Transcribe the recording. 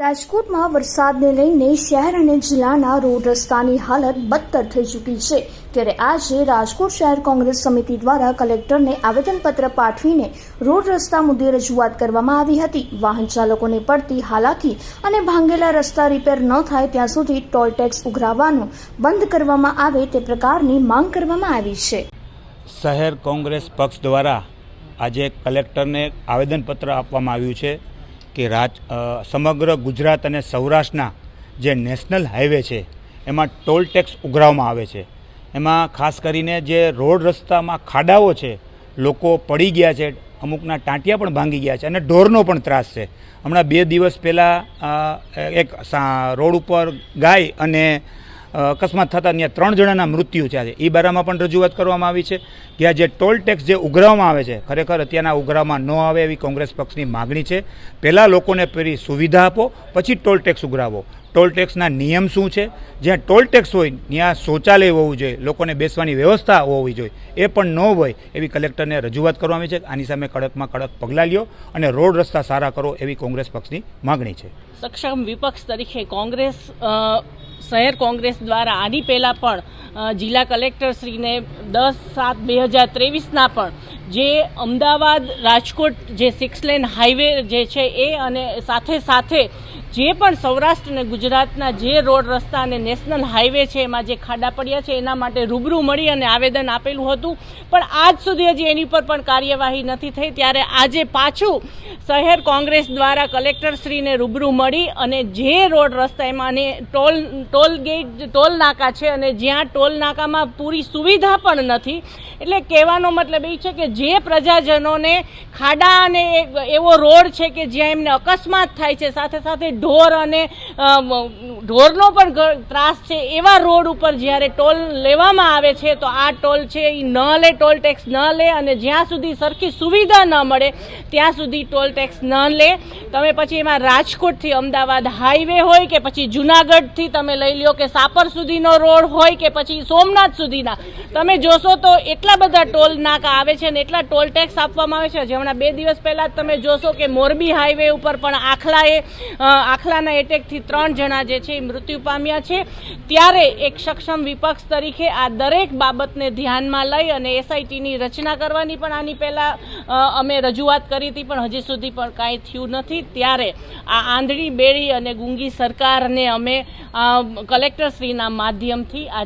રાજકોટમાં વરસાદને લઈને શહેર અને જિલ્લાના રોડ રસ્તાની હાલત બદતર થઈ ચૂકી છે. ત્યારે આજે રાજકોટ શહેર કોંગ્રેસ સમિતિ દ્વારા કલેક્ટરને આવેદનપત્ર પાઠવીને રોડ રસ્તા મુદ્દે રજૂઆત કરવામાં આવી હતી. વાહન ચાલકોને પડતી હાલાકી અને ભાંગેલા રસ્તા રિપેર ન થાય ત્યાં સુધી ટોલ ટેક્સ ઉઘરાવવાનું બંધ કરવામાં આવે તે પ્રકારની માંગ કરવામાં આવી છે. શહેર કોંગ્રેસ પક્ષ દ્વારા આજે કલેક્ટરને આવેદનપત્ર આપવામાં આવ્યું છે. કે રાજ સમગ્ર ગુજરાત અને સૌરાષ્ટ્રના જે નેશનલ હાઈવે છે, એમાં ટોલ ટેક્સ ઉઘરાવવામાં આવે છે. એમાં ખાસ કરીને જે રોડ રસ્તામાં ખાડાઓ છે, લોકો પડી ગયા છે, અમુકના ટાંટિયા પણ ભાંગી ગયા છે અને ઢોરનો પણ ત્રાસ છે. હમણાં બે દિવસ પહેલાં એક રોડ ઉપર ગાય અને અકસ્માત થતાં ત્યાં ત્રણ જણાના મૃત્યુ છે. એ બારામાં પણ રજૂઆત કરવામાં આવી છે કે આ જે ટોલ ટેક્સ જે ઉઘરાવવામાં આવે છે, ખરેખર અત્યારના ઉઘરાવમાં ન આવે એવી કોંગ્રેસ પક્ષની માગણી છે. પહેલાં લોકોને પેલી સુવિધા આપો, પછી ટોલ ટેક્સ ઉઘરાવો. ટોલ ટેક્સના નિયમ શું છે? જ્યાં ટોલ ટેક્સ હોય, ત્યાં શૌચાલય હોવું જોઈએ, લોકોને બેસવાની વ્યવસ્થા હોવી જોઈએ. એ પણ ન હોય એવી કલેક્ટરને રજૂઆત કરવામાં આવી છે. આની સામે કડકમાં કડક પગલાં લ્યો અને રોડ રસ્તા સારા કરો એવી કોંગ્રેસ પક્ષની માગણી છે. સક્ષમ વિપક્ષ તરીકે કોંગ્રેસ શહેર કોંગ્રેસ દ્વારા આની પહેલાં પણ જિલ્લા કલેક્ટરશ્રીને દસ સાત બે હજાર ત્રેવીસના પણ જે અમદાવાદ રાજકોટ જે સિક્સ લેન હાઈવે જે છે એ અને સાથે સાથે જે પણ સૌરાષ્ટ્ર અને ગુજરાતના જે રોડ રસ્તા અને નેશનલ હાઈવે છે, એમાં જે ખાડા પડ્યા છે, એના માટે રૂબરૂ મળી અને આવેદન આપેલું હતું. પણ આજ સુધી હજી એની પર પણ કાર્યવાહી નથી થઈ. ત્યારે આજે પાછું શહેર કોંગ્રેસ દ્વારા કલેક્ટરશ્રીને રૂબરૂ મળી અને જે રોડ રસ્તા એમાં ટોલ ટોલ ગેટ, ટોલ નાકા છે અને જ્યાં ટોલ નાકામાં પૂરી સુવિધા પણ નથી. એટલે કહેવાનો મતલબ એ છે કે જે પ્રજાજનોને ખાડા અને એવો રોડ છે કે જ્યાં એમને અકસ્માત થાય છે, સાથે સાથે ઢોર અને ઢોરનો પણ ત્રાસ છે. એવા રોડ ઉપર જ્યારે ટોલ લેવામાં આવે છે, તો આ ટોલ છે એ ન લે, ટોલ ટેક્સ ન લે અને જ્યાં સુધી સરખી સુવિધા ન મળે, ત્યાં સુધી ટોલ ટેક્સ ન લે. તમે પછી એમાં રાજકોટથી અમદાવાદ હાઈવે હોય કે પછી જુનાગઢથી તમે લઈ લ્યો કે સાપર સુધીનો રોડ હોય કે પછી સોમનાથ સુધીના. તમે જોશો તો એટલા બધા ટોલ નાકા આવે છે અને એટલા ટોલ ટેક્સ આપવામાં આવે છે. જે હમણાં બે દિવસ પહેલાં તમે જોશો કે મોરબી હાઈવે ઉપર પણ આખલાએ આખલાના એટેકથી ત્રણ જણા જે છે એ મૃત્યુ પામ્યા છે. ત્યારે એક સક્ષમ વિપક્ષ તરીકે આ દરેક બાબતને ધ્યાનમાં લઈ અને એસઆઈટીની રચના કરવાની પણ આની પહેલાં અમે રજૂઆત કરી હતી, પણ હજી સુધી પણ કાંઈ થયું નથી. ત્યારે આ આંધળી, બેળી અને ગુંગી સરકારને અમે કલેક્ટરશ્રીના માધ્યમથી આજે